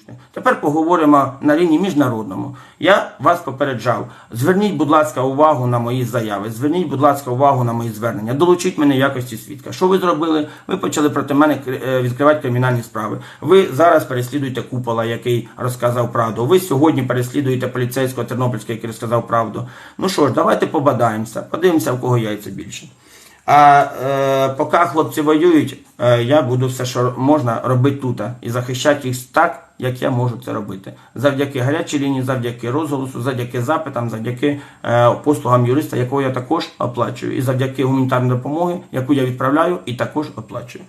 слушне. Тепер поговоримо на рівні міжнародному. Я вас попереджав. Зверніть, будь ласка, увагу на мої заяви. Зверніть, будь ласка, увагу на мої звернення. Долучіть мене в якості свідка. Що ви зробили? Ви почали проти мене е, відкривати кримінальні справи. Ви зараз переслідуєте купола, який розказав правду. Ви сьогодні переслідуєте поліцейського Тернопільського, який розказав правду. Ну що ж, давайте побадаємося, подивимося, в кого яйця більше. А е, поки хлопці воюють, е, я буду все, що можна робити тут і захищати їх так, як я можу це робити. Завдяки гарячій лінії, завдяки розголосу, завдяки запитам, завдяки е, послугам юриста, якого я також оплачую, і завдяки гуманітарної допомоги, яку я відправляю і також оплачую.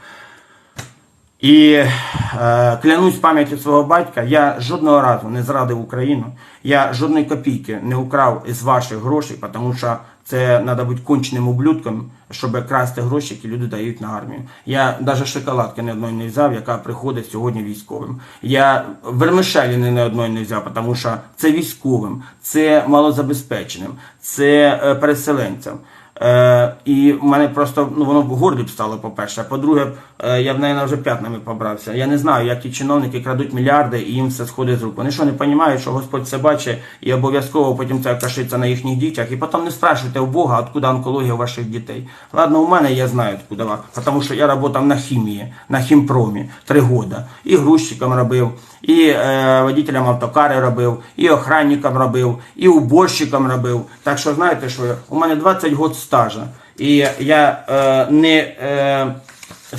І е, клянусь пам'яттю свого батька, я жодного разу не зрадив Україну. Я жодної копійки не украв із ваших грошей, тому що це треба бути конченим ублюдком, щоб красти гроші, які люди дають на армію. Я навіть шоколадки не одної не взяв, яка приходить сьогодні військовим. Я вермишелі не одної не взяв, тому що це військовим, це малозабезпеченим, це е, переселенцям. Е, і в мене просто ну воно в горлі б стало, по-перше. По-друге, е, я в неї вже п'ятнами побрався. Я не знаю, як ті чиновники крадуть мільярди і їм все сходить з рук. Вони що не розуміють, що Господь все бачить і обов'язково потім це кашиться на їхніх дітях. І потім не спрашуйте у Бога, откуда онкологія ваших дітей. Ладно, у мене я знаю, откуда вона, тому що я працював на хімії, на хімпромі три года. І грузчиком робив, і е, водителем автокари робив, і охранником робив, і уборщиком робив. Так що знаєте, що у мене 20 років стажа. І я е, не е,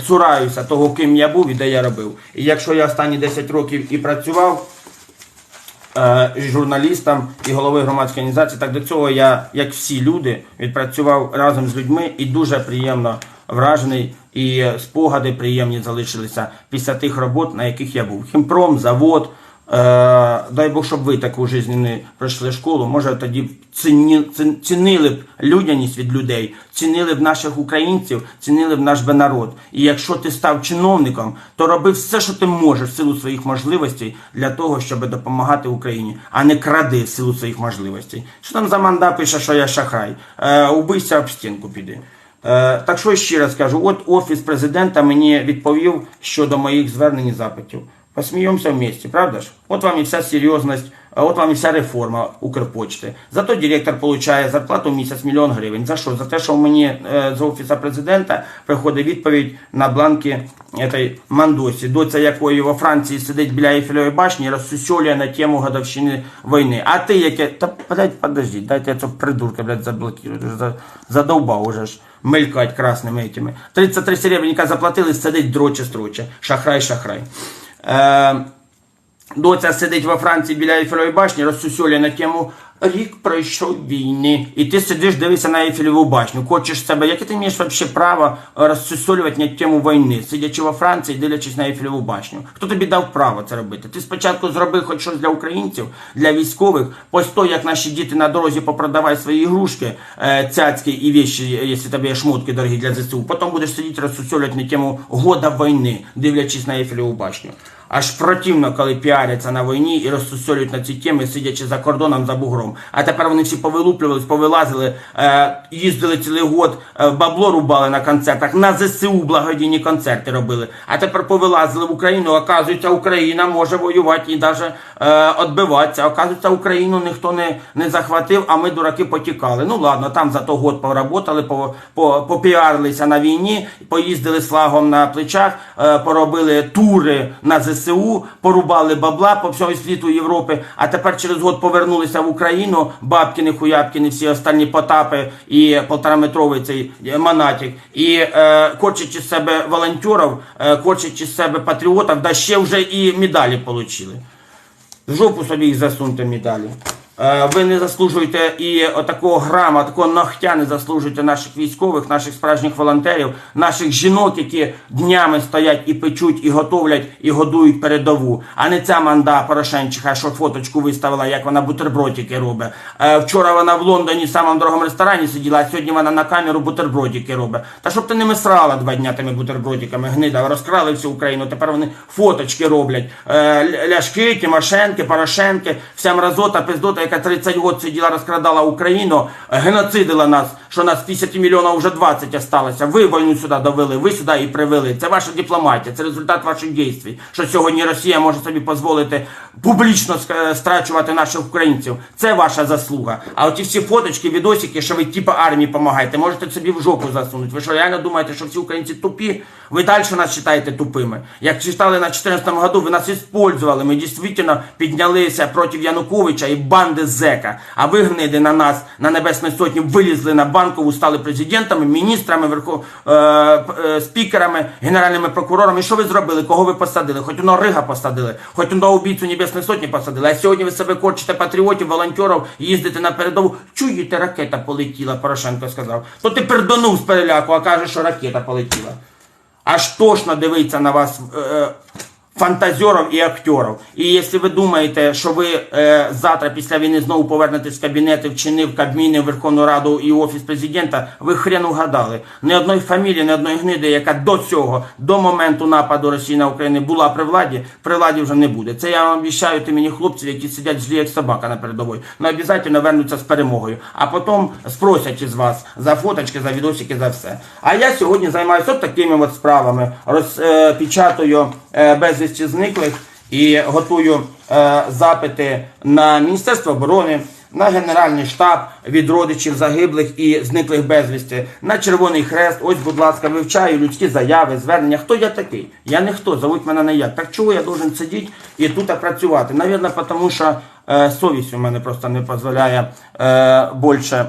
цураюся того, ким я був і де я робив. І якщо я останні 10 років і працював е, журналістом і головою громадської організації, так до цього я, як всі люди, відпрацював разом з людьми і дуже приємно вражений. І спогади приємні залишилися після тих робот, на яких я був. Хімпром, завод. Е, дай Бог, щоб ви таку не пройшли школу. Може тоді ціні, цінили б людяність від людей, цінили б наших українців, цінили б наш би народ. І якщо ти став чиновником, то роби все, що ти можеш в силу своїх можливостей для того, щоб допомагати Україні, а не кради в силу своїх можливостей. Що там за манда пише, що я шахрай? Е, убийся об стінку піди. Е, так що ще раз кажу, от офіс президента мені відповів щодо моїх звернень і запитів. Посміємося вместе, правда ж? От вам і вся серйозність, а от вам і вся реформа Укрпочти. Зато директор отримує зарплату в місяць мільйон гривень. За що? За те, що мені е, з офісу президента приходить відповідь на бланки этой мандосі, доця якої во Франції сидить біля Ейфелевої башні і на тему годовщини війни. А ти яке? Та блядь, подождіть, дайте я цього придурка, блядь, заблокирую. Задовбав уже ж мелькать красними этими. 33 серебряника заплатили, сидить дроче строче. Шахрай, шахрай. Е, Доця сидить во Франції біля Ейфелевої башні, розсусюлює на тему рік пройшов війни. І ти сидиш, дивишся на Ейфелеву башню. Хочеш себе, яке ти маєш вообще право розсусюлювати на тему війни, сидячи во Франції, дивлячись на Ейфелеву башню? Хто тобі дав право це робити? Ти спочатку зроби хоч щось для українців, для військових, постой, як наші діти на дорозі попродавай свої ігрушки, е, цяцьки і вещи, якщо тобі є шмотки дорогі для ЗСУ. Потім будеш сидіти розсусюлювати на тему года війни, дивлячись на Ейфелеву башню. Аж противно, коли піаряться на війні і розсусолюють на ці теми, сидячи за кордоном за бугром. А тепер вони всі повилуплювались, повилазили, е, їздили цілий год, е, бабло рубали на концертах, на ЗСУ благодійні концерти робили. А тепер повилазили в Україну. Оказується, Україна може воювати і навіть відбиватися. Оказується, Україну ніхто не, не захватив, а ми дураки потікали. Ну ладно, там за то год поработали, по, по, попіарилися на війні, поїздили з флагом на плечах, е, поробили тури на ЗСУ, порубали бабла по всьому світу Європи, а тепер через год повернулися в Україну, бабкіни, хуябкіни, всі останні потапи і полтораметровий цей е, монатік, і е, корчачи з себе волонтерів, е, корчачи з себе патріотів, да ще вже і медалі отримали. Жопу собі їх засуньте медалі. Е, Ви не заслужуєте і такого грама, такого ногтя не заслужуєте наших військових, наших справжніх волонтерів, наших жінок, які днями стоять і печуть, і готовлять, і годують передову. А не ця манда Порошенчиха, що фоточку виставила, як вона бутербродики робить. Е, Вчора вона в Лондоні в самому дорогому ресторані сиділа, а сьогодні вона на камеру бутербродики робить. Та щоб ти ними срала два дня тими бутербродиками, гнида, розкрали всю Україну, тепер вони фоточки роблять. Е, Ля- Ляшки, Тимошенки, Порошенки, вся мразота, пиздота, яка яка 30 років сиділа, розкрадала Україну, геноцидила нас, що нас 50 мільйонів вже 20 осталося. Ви війну сюди довели, ви сюди і привели. Це ваша дипломатія, це результат ваших дій. Що сьогодні Росія може собі дозволити публічно страчувати наших українців. Це ваша заслуга. А оті всі фоточки, відосики, що ви типа армії допомагаєте, можете собі в жопу засунути. Ви що реально думаєте, що всі українці тупі? Ви далі нас вважаєте тупими. Як читали на 14 году, ви нас использували. Ми дійсно піднялися проти Януковича і банди зека. А ви гниди на нас, на Небесній Сотні, вилізли на банкову, стали президентами, міністрами, верху, е, е, спікерами, генеральними прокурорами. І що ви зробили? Кого ви посадили? Хоч одного Рига посадили, хоч одного убійцю Небесної Сотні посадили. А сьогодні ви себе корчите патріотів, волонтерів, їздите на передову. Чуєте, ракета полетіла, Порошенко сказав. То ти пердонув з переляку, а каже, що ракета полетіла. Аж тошно дивиться на вас е, фантазерів і актерів. І якщо ви думаєте, що ви е, завтра після війни знову повернетесь в кабінети, вчинив Кабміни, Верховну Раду і Офіс президента, ви хрен угадали. Ні одної фамілії, ні одної гниди, яка до цього, до моменту нападу Росії на Україну була при владі, при владі вже не буде. Це я вам обіцяю тим мені хлопців, які сидять злі як собака на передовій. Ну обов'язково вернуться з перемогою. А потім спросять із вас за фоточки, за відосики, за все. А я сьогодні займаюся от такими от справами. Розпечатую е, безвісті зниклих і готую е, запити на Міністерство оборони. На Генеральний штаб від родичів загиблих і зниклих безвісти, на Червоний Хрест. Ось, будь ласка, вивчаю людські заяви, звернення. Хто я такий? Я не хто, зовуть мене не як. Так чого я должен сидіти і тут працювати? Навірно, тому що е, совість у мене просто не дозволяє е, більше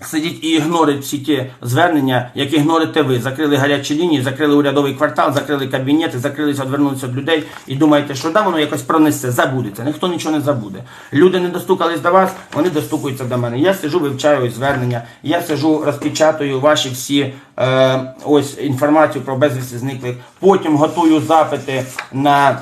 сидіть і ігнорить всі ті звернення, як ігнорите ви. Закрили гарячі лінії, закрили урядовий квартал, закрили кабінети, закрилися, відвернулися від людей і думаєте, що да, воно якось пронесе, забудеться. Ніхто нічого не забуде. Люди не достукались до вас, вони достукуються до мене. Я сижу, вивчаю звернення, я сижу, розпечатую ваші всі е, ось інформацію про безвісти зниклих. Потім готую запити на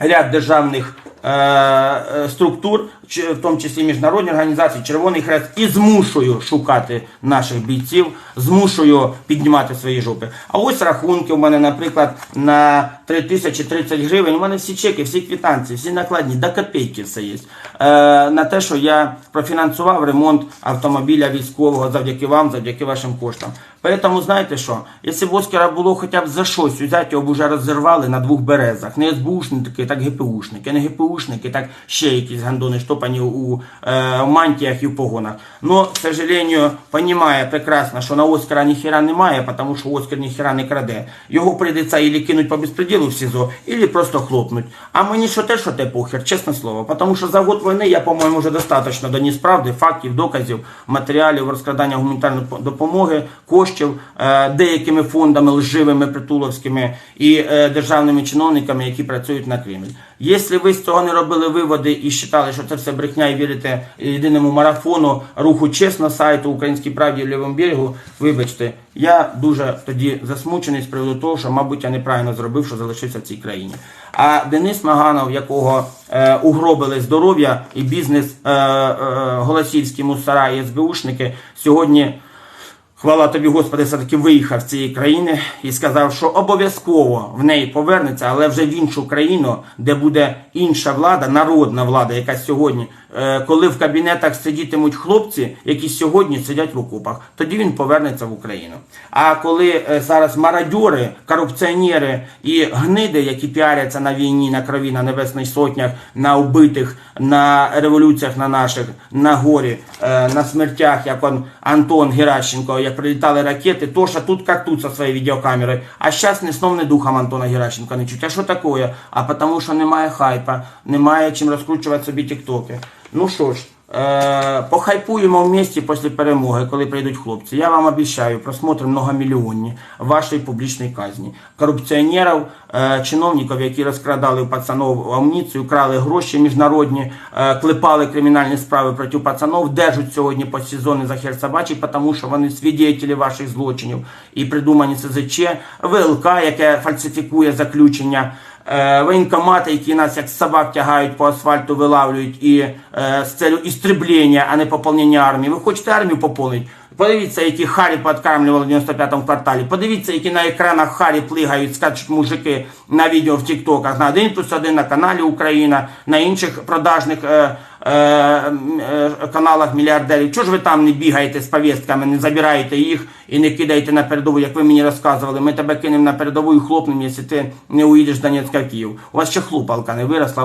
ряд державних е, е, структур, в тому числі міжнародні організації, Червоний Хрест, і змушую шукати наших бійців, змушую піднімати свої жопи. А ось рахунки у мене, наприклад, на 3030 гривень. У мене всі чеки, всі квитанції, всі накладні, до копійки все є. Е, на те, що я профінансував ремонт автомобіля військового завдяки вам, завдяки вашим коштам. Поэтому знаєте що, якщо б Оскара було хоча б за щось взяти, його б вже розірвали на двох березах. Не СБУшники, так ГПУшники, не ГПУшники, так ще якісь гандони штопані у е, мантіях і в погонах. Но, к сожалению, понимає прекрасно, що на Оскара ніхера немає, тому що Оскар ніхера не краде. Його прийдеться ілі кинуть по безпреділу в СІЗО, ілі просто хлопнуть. А мені що те, що те похер, чесне слово. Тому що за год війни я, по-моєму, вже достатньо доніс правди, фактів, доказів, матеріалів розкрадання гуманітарної допомоги, коштів е, деякими фондами лживими притуловськими і е, державними чиновниками, які працюють на Кремль. Якщо ви з цього не робили виводи і вважали, що це все брехня і вірите єдиному марафону руху чесно сайту Українській правді в лівому берегу, вибачте, я дуже тоді засмучений з приводу того, що, мабуть, я неправильно зробив, що залишився в цій країні. А Денис Маганов, якого е, угробили здоров'я і бізнес е, е, Голосівські мусора і СБУшники, сьогодні. Хвала тобі, Господи, все-таки виїхав з цієї країни і сказав, що обов'язково в неї повернеться, але вже в іншу країну, де буде інша влада, народна влада, яка сьогодні, коли в кабінетах сидітимуть хлопці, які сьогодні сидять в окопах, тоді він повернеться в Україну. А коли е, зараз мародьори, корупціонери і гниди, які піаряться на війні, на крові, на небесних сотнях, на убитих, на революціях на наших, на горі, е, на смертях, як он Антон Геращенко, як прилітали ракети, то що тут як тут со своєю відеокамерою. А зараз ні сном, ні духом Антона Геращенко не чуть. А що таке? А тому що немає хайпа, немає чим розкручувати собі тіктоки. Ну що ж. Е, похайпуємо в місті після перемоги, коли прийдуть хлопці. Я вам обіцяю просмотр многомільйонні вашої публічної казні. Корупціонерів, е, чиновників, які розкрадали у пацанов амуніцію, крали гроші міжнародні, е, клепали кримінальні справи проти пацанов, держать сьогодні по сезони за хер собачий, тому що вони свідетелі ваших злочинів і придумані СЗЧ, ВЛК, яке фальсифікує заключення. Е, воєнкомати, які нас як собак тягають по асфальту, вилавлюють і е, з целью істреблення, а не поповнення армії. Ви хочете армію поповнити? Подивіться, які Харі подкармлювали в 95-му кварталі. Подивіться, які на екранах Харі плигають, скачуть мужики на відео в Тіктоках. На 1 плюс 1 на каналі Україна, на інших продажних е, е, е, каналах мільярдерів. Чого ж ви там не бігаєте з повістками, не забираєте їх і не кидаєте на передову, як ви мені розказували. Ми тебе кинемо на передову і хлопнемо, якщо ти не уїдеш з Донецька в Київ. У вас ще хлопалка не виросла.